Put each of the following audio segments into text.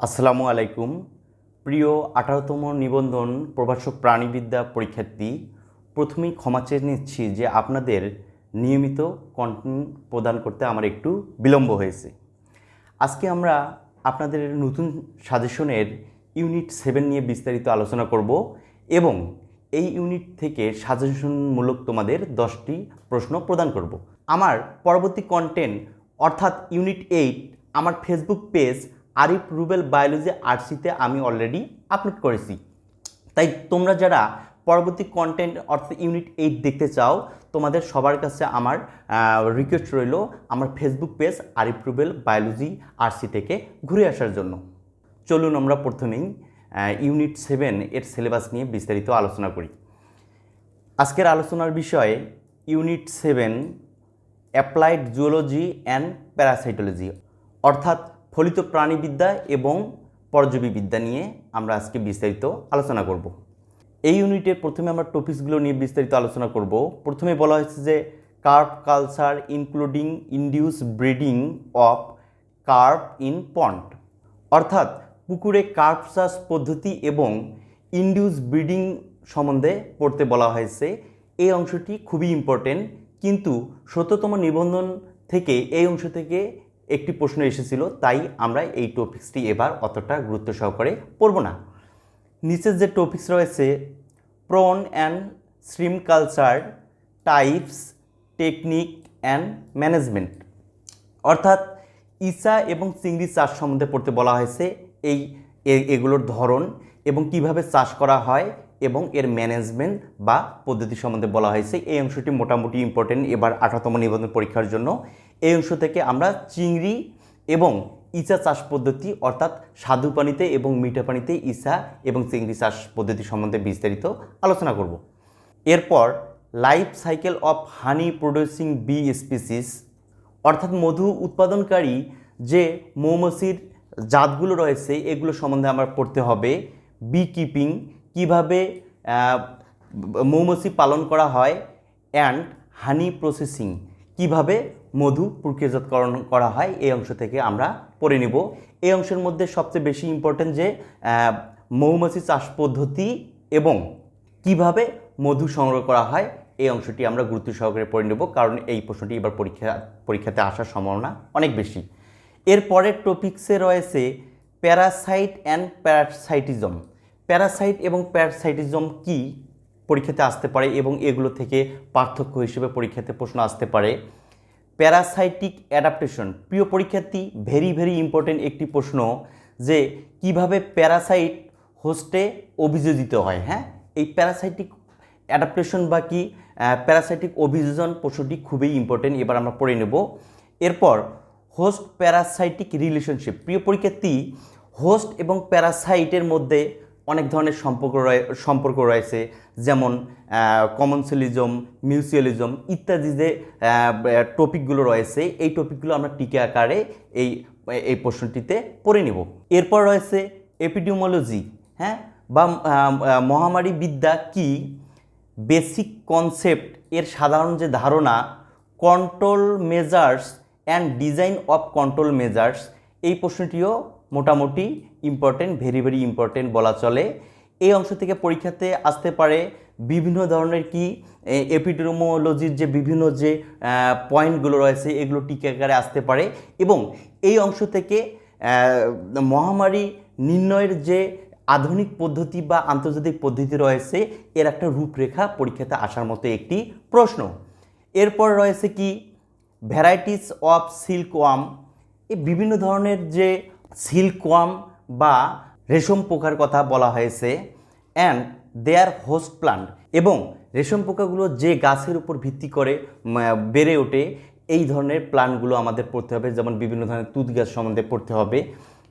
আসসালামু আলাইকুম। প্রিয় আঠারোতম নিবন্ধন প্রভাষক প্রাণীবিদ্যা পরীক্ষার্থী, প্রথমেই ক্ষমা চেয়ে নিচ্ছি যে আপনাদের নিয়মিত কন্টেন্ট প্রদান করতে আমার একটু বিলম্ব হয়েছে। আজকে আমরা আপনাদের নতুন সাজেশনের ইউনিট সেভেন নিয়ে বিস্তারিত আলোচনা করব এবং এই ইউনিট থেকে সাজেশনমূলক তোমাদের দশটি প্রশ্ন প্রদান করব। আমার পরবর্তী কন্টেন্ট অর্থাৎ ইউনিট এইট আমার Facebook page Arif Rubel biology আর্টসিতে আমি অলরেডি আপলোড করেছি। তাই তোমরা যারা পরবর্তী কন্টেন্ট অর্থাৎ ইউনিট এইট দেখতে চাও, তোমাদের সবার কাছে আমার রিকোয়েস্ট রইল আমার Facebook page Arif Rubel biology RC থেকে ঘুরে আসার জন্য। চলুন আমরা প্রথমেই ইউনিট সেভেন এর সিলেবাস নিয়ে বিস্তারিত আলোচনা করি। আজকের আলোচনার বিষয়ে unit seven applied zoology and parasitology অর্থাৎ ফলিত প্রাণীবিদ্যা এবং পরজীবীবিদ্যা নিয়ে আমরা আজকে বিস্তারিত আলোচনা করব। এই ইউনিটের প্রথমে আমরা টপিকসগুলো নিয়ে বিস্তারিত আলোচনা করব। প্রথমে বলা হয়েছে যে carp culture including induce breeding of carp in pond. অর্থাৎ পুকুরে কার্প চাষ পদ্ধতি এবং ইন্ডিউস ব্রিডিং সম্বন্ধে পড়তে বলা হয়েছে। এই অংশটি খুবই ইম্পর্টেন্ট, কিন্তু সত্যতম নিবন্ধন থেকে এই অংশ থেকে একটি প্রশ্ন এসেছিল, তাই আমরা এই টপিক্সটি এবার অতটা গুরুত্ব সহকারে পড়ব না। নিচের যে টপিক্স রয়েছে prawn and stream culture types technique and management অর্থাৎ ইসা এবং চিংড়ি চাষ সম্বন্ধে পড়তে বলা হয়েছে এই এগুলোর ধরন এবং কীভাবে চাষ করা হয় এবং এর ম্যানেজমেন্ট বা পদ্ধতি সম্বন্ধে বলা হয়েছে। এই অংশটি মোটামুটি ইম্পর্টেন্ট এবার আঠারোতম নিবন্ধন পরীক্ষার জন্য। এই অংশ থেকে আমরা চিংড়ি এবং ইচা চাষ পদ্ধতি, অর্থাৎ স্বাদু পানিতে এবং মিঠা পানিতে ইসা এবং চিংড়ি চাষ পদ্ধতি সম্বন্ধে বিস্তারিত আলোচনা করব। এরপর life cycle of honey producing bee species অর্থাৎ মধু উৎপাদনকারী যে মৌমাছির জাতগুলো রয়েছে, এগুলো সম্বন্ধে আমার পড়তে হবে। বি কিপিং কীভাবে মৌমাছি পালন করা হয় অ্যান্ড হানি প্রসেসিং কীভাবে মধু প্রক্রিয়াজাতকরণ করা হয়, এই অংশ থেকে আমরা পড়ে নেব। এই অংশের মধ্যে সবচেয়ে বেশি ইম্পর্টেন্ট যে মৌমাছি চাষ পদ্ধতি এবং কীভাবে মধু সংগ্রহ করা হয়, এই অংশটি আমরা গুরুত্ব সহকারে পড়ে নেব, কারণ এই প্রশ্নটি এবার পরীক্ষা, পরীক্ষাতে আসার সম্ভাবনা অনেক বেশি। এর পরের টপিক্সে রয়েছে প্যারাসাইট অ্যান্ড প্যারাসাইটিজম প্যারাসাইট এবং প্যারাসাইটিজম কি? পরীক্ষাতে আসতে পারে এবং এগুলো থেকে পার্থক্য হিসেবে পরীক্ষাতে প্রশ্ন আসতে পারে। Parasitic adaptation. প্রিয় পরীক্ষার্থী ভেরি ভেরি ইম্পর্টেন্ট একটি প্রশ্ন যে কীভাবে প্যারাসাইট হোস্টে অভিযোজিত হয় হ্যাঁ? এই প্যারাসাইটিক অ্যাডাপ্টেশন বা কি প্যারাসাইটিক অভিযোজন প্রশ্নটি খুবই ইম্পর্টেন্ট এবার আমরা পড়ে নেব। এরপর হোস্ট প্যারাসাইটিক রিলেশনশিপ প্রিয় পরীক্ষার্থী হোস্ট এবং প্যারাসাইটের মধ্যে অনেক ধরনের সম্পর্ক সম্পর্ক রয়েছে, যেমন কমনসেলিজম মিউচুয়ালিজম ইত্যাদি যে টপিকগুলো রয়েছে, এই টপিকগুলো আমরা টিকে আকারে এই এই প্রশ্নটিতে পড়ে নেব। এরপর রয়েছে এপিডিওমোলজি হ্যাঁ? বা মহামারী বিদ্যা কি? বেসিক কনসেপ্ট এর সাধারণ যে ধারণা control measures and design of control measures এই প্রশ্নটিও মোটামুটি ইম্পর্টেন্ট ভেরি ভেরি ইম্পর্টেন্ট বলা চলে। এই অংশ থেকে পরীক্ষাতে আসতে পারে বিভিন্ন ধরনের কি এপিডেমোলজির যে বিভিন্ন যে পয়েন্টগুলো রয়েছে, এগুলো টিকাকারে আসতে পারে এবং এই অংশ থেকে মহামারী নির্ণয়ের যে আধুনিক পদ্ধতি বা আন্তর্জাতিক পদ্ধতি রয়েছে, এর একটা রূপরেখা পরীক্ষাতে আসার মতো একটি প্রশ্ন। এরপর রয়েছে কি ভ্যারাইটিস অফ সিল্কওয়াম এই বিভিন্ন ধরনের যে সিল্কওয়াম বা রেশম পোকার কথা বলা হয়েছে অ্যান্ড দেয়ার হোস্ট প্লান্ট এবং রেশম পোকাগুলো যে গাছের উপর ভিত্তি করে বেড়ে ওঠে, এই ধরনের প্লান্টগুলো আমাদের পড়তে হবে, যেমন বিভিন্ন ধরনের তুত গাছ সম্বন্ধে পড়তে হবে।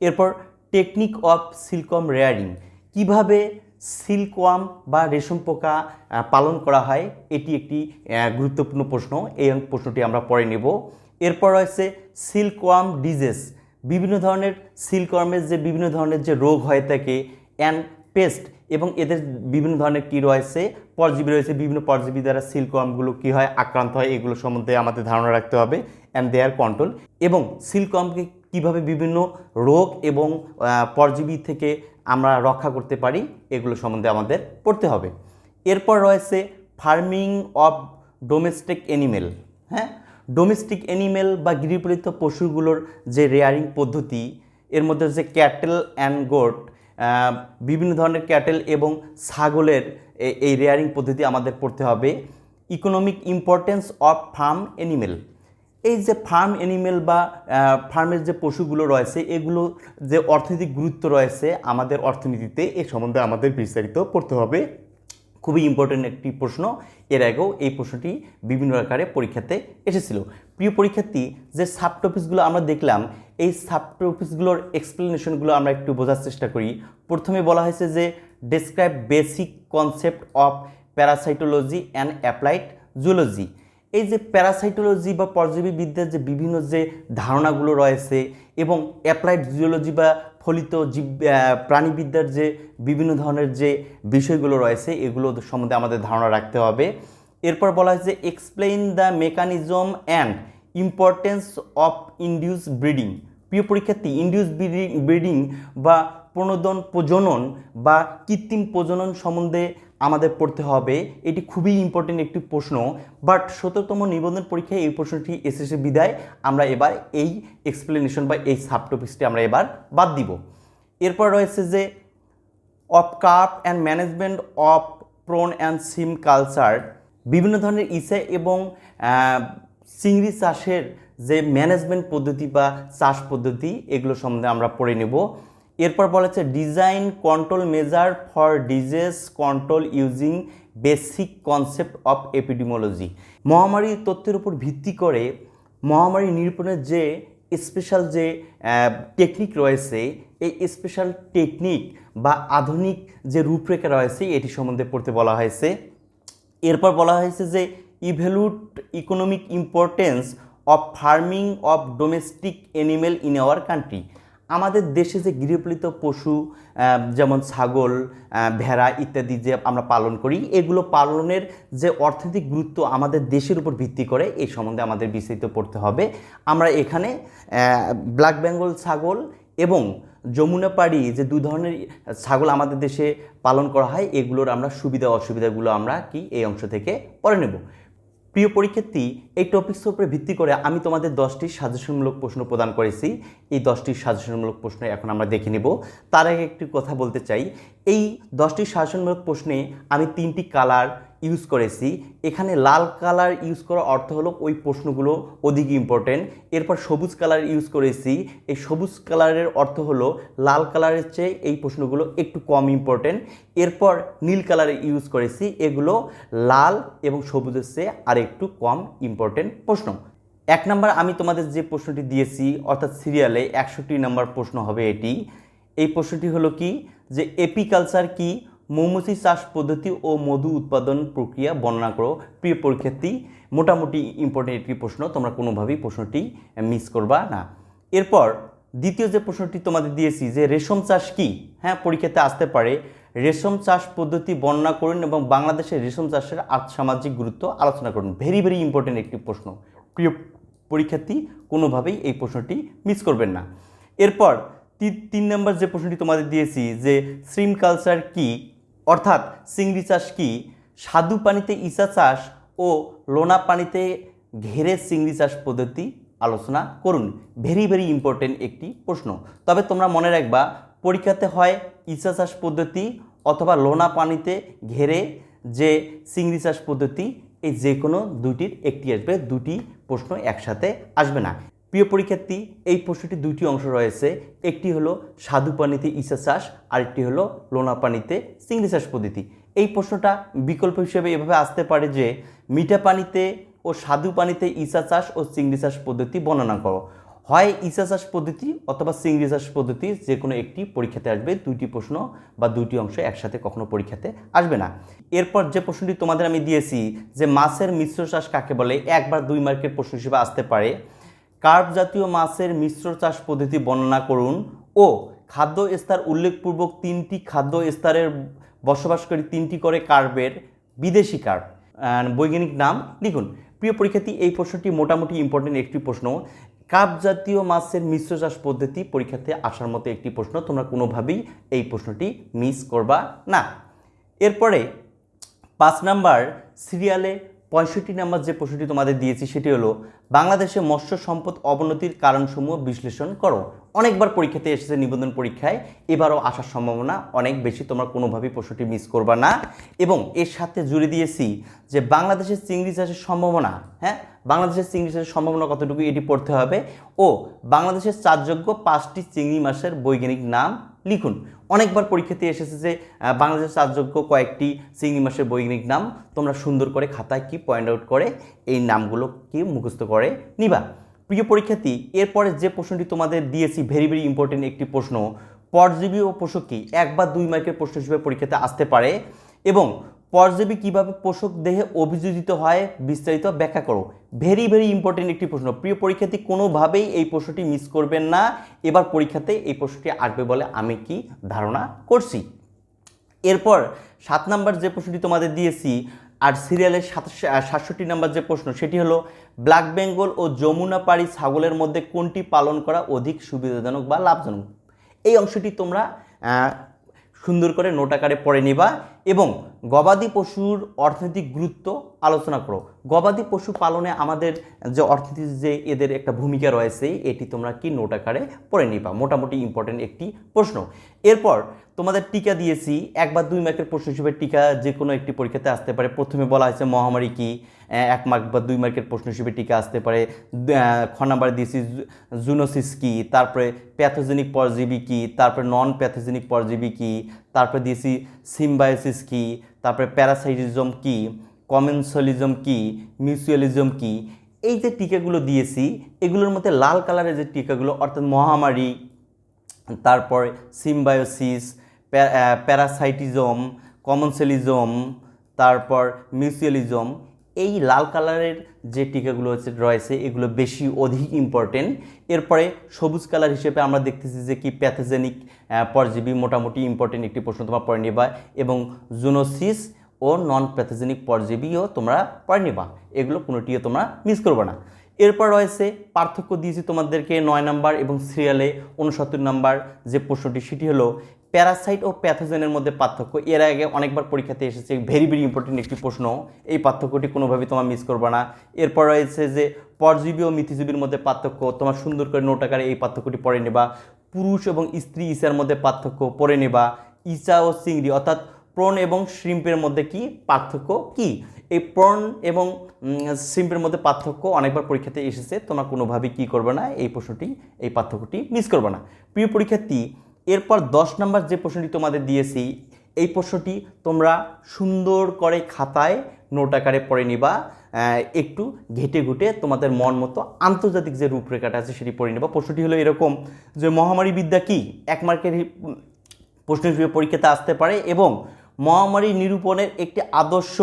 এরপর টেকনিক অফ সিল্কম রেয়ারিং কীভাবে সিল্কওয়াম বা রেশম পোকা পালন করা হয়, এটি একটি গুরুত্বপূর্ণ প্রশ্ন, এই প্রশ্নটি আমরা পরে নেব। এরপর রয়েছে সিল্কওয়াম ডিজিজ বিভিন্ন ধরনের সিল্কওয়ার্মের যে বিভিন্ন ধরনের যে রোগ হয়ে থাকে অ্যান্ড পেস্ট এবং এদের বিভিন্ন ধরনের কী রয়েছে, পরজীবী রয়েছে, বিভিন্ন পরজীবী দ্বারা সিল্কওয়ার্মগুলো কী হয়, আক্রান্ত হয়, এগুলো সম্বন্ধে আমাদের ধারণা রাখতে হবে অ্যান্ড দেয়ার কন্ট্রোল এবং সিল্কওয়ার্মকে কীভাবে বিভিন্ন রোগ এবং পরজীবী থেকে আমরা রক্ষা করতে পারি, এগুলো সম্বন্ধে আমাদের পড়তে হবে। এরপর রয়েছে ফার্মিং অফ ডোমেস্টিক অ্যানিমেল হ্যাঁ? ডোমেস্টিক অ্যানিমেল বা গৃহপালিত পশুগুলোর যে রেয়ারিং পদ্ধতি, এর মধ্যে যে ক্যাটেল অ্যান্ড গোট বিভিন্ন ধরনের ক্যাটেল এবং ছাগলের এই রেয়ারিং পদ্ধতি আমাদের পড়তে হবে। Economic importance of farm animal এই যে ফার্ম অ্যানিমেল বা ফার্মের যে পশুগুলো রয়েছে, এগুলো যে অর্থনৈতিক গুরুত্ব রয়েছে আমাদের অর্থনীতিতে, এ সম্বন্ধে আমাদের বিস্তারিত পড়তে হবে। খুবই ইম্পর্টেন্ট একটি প্রশ্ন। এর আগেও এই প্রশ্নটি বিভিন্ন আকারে পরীক্ষাতে এসেছিল। প্রিয় পরীক্ষার্থী, যে সাব টপিকসগুলো আমরা দেখলাম, এই সাব টপিকসগুলোর এক্সপ্লেনেশনগুলো আমরা একটু বোঝার চেষ্টা করি। প্রথমে বলা হয়েছে যে describe basic concept of parasitology and applied zoology এই যে প্যারাসাইটোলজি বা পরজীবী বিদ্যার যে বিভিন্ন যে ধারণাগুলো রয়েছে এবং অ্যাপ্লাইড জিওলজি বা ফলিত জীব প্রাণীবিদ্যার যে বিভিন্ন ধরনের যে বিষয়গুলো রয়েছে, এগুলো সম্বন্ধে আমাদের ধারণা রাখতে হবে। এরপর বলা হয়েছে explain the mechanism and importance of induce breeding প্রিয় পরীক্ষার্থী ইন্ডিউস ব্রিডিং বা প্রণোদন প্রজনন বা কৃত্রিম প্রজনন সম্বন্ধে আমাদের পড়তে হবে। এটি খুবই ইম্পর্টেন্ট একটি প্রশ্ন। বাট সতেরোতম নিবন্ধন পরীক্ষায় এই প্রশ্নটি এসেছে বিদায়। আমরা এবার এই এক্সপ্লেনেশন বা এই সাবটপিক্সটি আমরা এবার বাদ দিব। এরপর রয়েছে যে of carp and management of prawn and SIM culture বিভিন্ন ধরনের ইসে এবং চিংড়ি চাষের যে ম্যানেজমেন্ট পদ্ধতি বা চাষ পদ্ধতি, এগুলো সম্বন্ধে আমরা পড়ে নেব। এরপর বলা হচ্ছে design control measure for disease control using basic concept of epidemiology মহামারীর তথ্যের উপর ভিত্তি করে মহামারী নিরূপণের যে স্পেশাল যে টেকনিক রয়েছে, এই স্পেশাল টেকনিক বা আধুনিক যে রূপরেখা রয়েছে, এটি সম্বন্ধে পড়তে বলা হয়েছে। এরপর বলা হয়েছে যে evaluate economic importance of farming of domestic animal in our country আমাদের দেশে যে গৃহপালিত পশু যেমন ছাগল ভেড়া ইত্যাদি যে আমরা পালন করি, এগুলো পালনের যে অর্থনৈতিক গুরুত্ব আমাদের দেশের উপর ভিত্তি করে, এই সম্বন্ধে আমাদের বিস্তারিত পড়তে হবে। আমরা এখানে ব্ল্যাক বেঙ্গল ছাগল এবং যমুনাপাড়ি যে দু ধরনের ছাগল আমাদের দেশে পালন করা হয়, এগুলোর আমরা সুবিধা অসুবিধাগুলো আমরা কি এই অংশ থেকে পড়ে নেব। প্রিয় পরীক্ষার্থী, এই টপিক্সের উপরে ভিত্তি করে আমি তোমাদের দশটি সাজেশনমূলক প্রশ্ন প্রদান করেছি। এই দশটি সাজেশনমূলক প্রশ্ন এখন আমরা দেখে নেব। তার আগে একটি কথা বলতে চাই। এই দশটি সাজেশনমূলক প্রশ্নে আমি তিনটি কালার ইউজ করেছি। এখানে লাল কালার ইউজ করার অর্থ হলো ওই প্রশ্নগুলো অধিক ইম্পর্টেন্ট এরপর সবুজ কালার ইউজ করেছি। এই সবুজ কালারের অর্থ হলো লাল কালারের চেয়ে এই প্রশ্নগুলো একটু কম ইম্পর্টেন্ট এরপর নীল কালার ইউজ করেছি। এগুলো লাল এবং সবুজের চেয়ে আর একটু কম ইম্পর্টেন্ট প্রশ্ন। এক নাম্বার আমি তোমাদের যে প্রশ্নটি দিয়েছি, অর্থাৎ সিরিয়ালে একষট্টি নাম্বার প্রশ্ন হবে এটি। এই প্রশ্নটি হলো কি? যে এপিকালচার কি? মৌমাছি চাষ পদ্ধতি ও মধু উৎপাদন প্রক্রিয়া বর্ণনা করো। প্রিয় পরীক্ষার্থী, মোটামুটি ইম্পর্টেন্ট একটি প্রশ্ন, তোমরা কোনোভাবেই প্রশ্নটি মিস করবা না। এরপর, দ্বিতীয় যে প্রশ্নটি তোমাদের দিয়েছি যে রেশম চাষ কি? হ্যাঁ পরীক্ষাতে আসতে পারে। রেশম চাষ পদ্ধতি বর্ণনা করুন এবং বাংলাদেশের রেশম চাষের আর্থসামাজিক গুরুত্ব আলোচনা করুন। ভেরি ভেরি ইম্পর্টেন্ট একটি প্রশ্ন। প্রিয় পরীক্ষার্থী, কোনোভাবেই এই প্রশ্নটি মিস করবেন না। এরপর তিন নম্বর যে প্রশ্নটি তোমাদের দিয়েছি যে শ্রিম কালচার কি? অর্থাৎ চিংড়ি চাষ কি? স্বাদু পানিতে ইসা চাষ ও লোনা পানিতে ঘেরে চিংড়ি চাষ পদ্ধতি আলোচনা করুন। ভেরি ভেরি ইম্পর্টেন্ট একটি প্রশ্ন। তবে তোমরা মনে রাখবা, পরীক্ষাতে হয় ইসা চাষ পদ্ধতি অথবা লোনা পানিতে ঘেরে যে চিংড়ি চাষ পদ্ধতি, এই যে কোনো দুটির একটি আসবে, দুটি প্রশ্ন একসাথে আসবে না। প্রিয় পরীক্ষার্থী, এই প্রশ্নটি দুটি অংশ রয়েছে। একটি হলো স্বাদু পানিতে ইসা চাষ, আরেকটি হলো লোনা পানিতে চিংড়ি চাষ পদ্ধতি। এই প্রশ্নটা বিকল্প হিসেবে এভাবে আসতে পারে যে, মিঠা পানিতে ও স্বাদু পানিতে ইসা চাষ ও চিংড়ি চাষ পদ্ধতি বর্ণনা করো হয় ইসা চাষ পদ্ধতি অথবা চিংড়ি চাষ পদ্ধতি যে কোনো একটি পরীক্ষাতে আসবে, দুইটি প্রশ্ন বা দুইটি অংশ একসাথে কখনো পরীক্ষাতে আসবে না। এরপর যে প্রশ্নটি তোমাদের আমি দিয়েছি যে মাছের মিশ্র চাষ কাকে বলে, একবার দুই মার্কের প্রশ্ন হিসেবে আসতে পারে। কার্প জাতীয় মাছের মিশ্র চাষ পদ্ধতি বর্ণনা করুন ও খাদ্য স্তর উল্লেখপূর্বক তিনটি খাদ্য স্তরের বসবাসকারী তিনটি করে কার্পের বিদেশি কার্প। বৈজ্ঞানিক নাম লিখুন। প্রিয় পরীক্ষার্থী, এই প্রশ্নটি মোটামুটি ইম্পর্টেন্ট একটি প্রশ্ন। কাপ জাতীয় মাছের মিশ্র চাষ পদ্ধতি পরীক্ষাতে আসার মতো একটি প্রশ্ন। তোমরা কোনোভাবেই এই প্রশ্নটি মিস করবা না। এরপরে পাঁচ নাম্বার সিরিয়ালে পঁয়ষট্টি নাম্বার যে প্রশ্নটি তোমাদের দিয়েছি, সেটি হলো, বাংলাদেশে মৎস্য সম্পদ অবনতির কারণসমূহ বিশ্লেষণ করো। অনেকবার পরীক্ষাতে এসেছে নিবন্ধন পরীক্ষায়, এবারও আসার সম্ভাবনা অনেক বেশি, তোমরা কোনোভাবেই প্রশ্নটি মিস করবা না। এবং এর সাথে জুড়ে দিয়েছি যে বাংলাদেশের চিংড়ি চাষের সম্ভাবনা হ্যাঁ? বাংলাদেশের চিংড়ি চাষের সম্ভাবনা কতটুকু এটি পড়তে হবে? ও, বাংলাদেশের চারযোগ্য পাঁচটি চিংড়ি মাছের বৈজ্ঞানিক নাম লিখুন। অনেকবার পরীক্ষাতে এসেছে যে বাংলাদেশের চারযোগ্য কয়েকটি চিংড়ি মাছের বৈজ্ঞানিক নাম, তোমরা সুন্দর করে খাতায় কি পয়েন্ট আউট করে, এই নামগুলো কি মুখস্থ করে নিবা। প্রিয় পরীক্ষার্থী, এরপরে যে প্রশ্নটি তোমাদের দিয়েছি ভেরি ভেরি ইম্পর্টেন্ট একটি প্রশ্ন, পরজীবী ও পোষক কি এক বা দুই মার্কের প্রশ্ন হিসেবে পরীক্ষাতে আসতে পারে এবং পরজীবী কীভাবে পোষক দেহে অভিযোজিত হয় বিস্তারিত ব্যাখ্যা করো। ভেরি ভেরি ইম্পর্টেন্ট একটি প্রশ্ন। প্রিয় পরীক্ষার্থী, কোনোভাবেই এই প্রশ্নটি মিস করবেন না। এবার পরীক্ষাতে এই প্রশ্নটি আসবে বলে আমি কি ধারণা করছি? এরপর সাত নাম্বার যে প্রশ্নটি তোমাদের দিয়েছি আর সিরিয়ালের সাতষট্টি নাম্বার যে প্রশ্ন, সেটি হলো, ব্ল্যাক বেঙ্গল ও যমুনা পাড়ি ছাগলের মধ্যে কোনটি পালন করা অধিক সুবিধাজনক বা লাভজনক? এই অংশটি তোমরা সুন্দর করে নোট আকারে পড়ে নিবা। এবং গবাদি পশুর অর্থনৈতিক গুরুত্ব আলোচনা করো। গবাদি পশু পালনে আমাদের যে অর্থনীতির যে এদের একটা ভূমিকা রয়েছে, এটি তোমরা কি নোট আকারে পড়ে নিবা? মোটামুটি ইম্পর্টেন্ট একটি প্রশ্ন। এরপর তোমাদের টিকা দিয়েছি এক বা দুই মার্কের প্রশ্ন হিসেবে টিকা যে কোনো একটি পরীক্ষাতে আসতে পারে। প্রথমে বলা হয়েছে মহামারী কি? এক মার্ক বা দুই মার্কের প্রশ্ন হিসেবে টিকা আসতে পারে। খ নাম্বার দিয়েছি জুনোসিস কি? তারপরে প্যাথোজেনিক পরজীবী কি? তারপরে নন প্যাথোজেনিক পরজীবী কি? তারপরে দিয়েছি সিম্বায়োসিস কি, তারপরে প্যারাসাইটিজম কি, কমেন্সলিজম কি মিউচুয়ালিজম কি, এই যে টিকাগুলো দিয়েছি, এগুলোর মধ্যে লাল কালারের যে টিকাগুলো, অর্থাৎ মহামারী, তারপর সিম্বায়োসিস প্যারাসাইটিজম, কমনসেলিজম, তারপর মিউচুয়ালিজম এই লাল কালারের যে টিকাগুলো হচ্ছে রয়েছে, এগুলো বেশি অধিক ইম্পর্টেন্ট এরপরে সবুজ কালার হিসেবে আমরা দেখতেছি যে কি প্যাথোজেনিক পরজীবী মোটামুটি ইম্পর্টেন্ট একটি প্রশ্ন তোমরা পড়ে নিবা এবং জুনোসিস ও নন প্যাথোজেনিক পরজীবীও তোমরা পড়ে নিবা। এগুলো কোনোটিও তোমরা মিস করবে না। এরপর রয়েছে পার্থক্য দিয়েছি তোমাদেরকে নয় নাম্বার এবং সিরিয়ালে উনসত্তর নাম্বার যে প্রশ্নটি, সেটি হলো প্যারাসাইট ও প্যাথোজেনের মধ্যে পার্থক্য। এর আগে অনেকবার পরীক্ষাতে এসেছে ভেরি ভেরি ইম্পর্টেন্ট একটি প্রশ্ন। এই পার্থক্যটি কোনোভাবেই তোমার মিস করবে না। এরপর রয়েছে যে, পরজীবী ও মিথিজীবীর মধ্যে পার্থক্য, তোমার সুন্দর করে নোট আকারে এই পার্থক্যটি পড়ে নেবা। পুরুষ এবং স্ত্রী ইসার মধ্যে পার্থক্য পড়ে নেবা। ইসা ও চিংড়ি অর্থাৎ প্রণ এবং শ্রিম্পের মধ্যে কি পার্থক্য কি? এই প্রণ এবং শ্রিম্পের মধ্যে পার্থক্য অনেকবার পরীক্ষাতে এসেছে, তোমরা কোনোভাবেই কী করবে না, এই প্রশ্নটি, এই পার্থক্যটি মিস করবে না। প্রিয় পরীক্ষার্থী এরপর দশ নম্বর যে প্রশ্নটি তোমাদের দিয়েছি, এই প্রশ্নটি তোমরা সুন্দর করে খাতায় নোট আকারে পড়ে নিবা একটু ঘেটে ঘুটে তোমাদের মন মতো আন্তর্জাতিক যে রূপরেখাটা আছে সেটি পড়ে নেবা। প্রশ্নটি হলো এরকম, যে মহামারী বিদ্যা কি? এক মার্কের প্রশ্ন হিসেবে পরীক্ষাতে আসতে পারে এবং মহামারী নিরূপণের একটি আদর্শ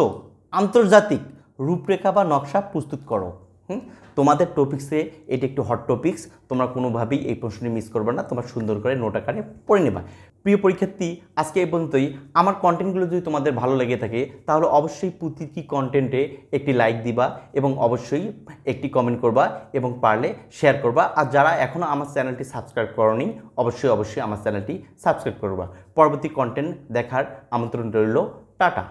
আন্তর্জাতিক রূপরেখা বা নকশা প্রস্তুত করো। হুম? তোমাদের টপিক্সে এটি একটু হট টপিক্স তোমরা কোনোভাবেই এই প্রশ্নটি মিস করবে না, তোমরা সুন্দর করে নোট আকারে পড়ে নেবা। প্রিয় পরীক্ষার্থী, আজকে এই পর্যন্তই। আমার কন্টেন্টগুলো যদি তোমাদের ভালো লেগে থাকে, তাহলে অবশ্যই প্রতিটি কন্টেন্টে একটি লাইক দিবা এবং অবশ্যই একটি কমেন্ট করবা এবং পারলে শেয়ার করবা। আর যারা এখনও আমার চ্যানেলটি সাবস্ক্রাইব করনি, অবশ্যই অবশ্যই আমার চ্যানেলটি সাবস্ক্রাইব করবা। পরবর্তী কন্টেন্ট দেখার আমন্ত্রণ রইল, টাটা।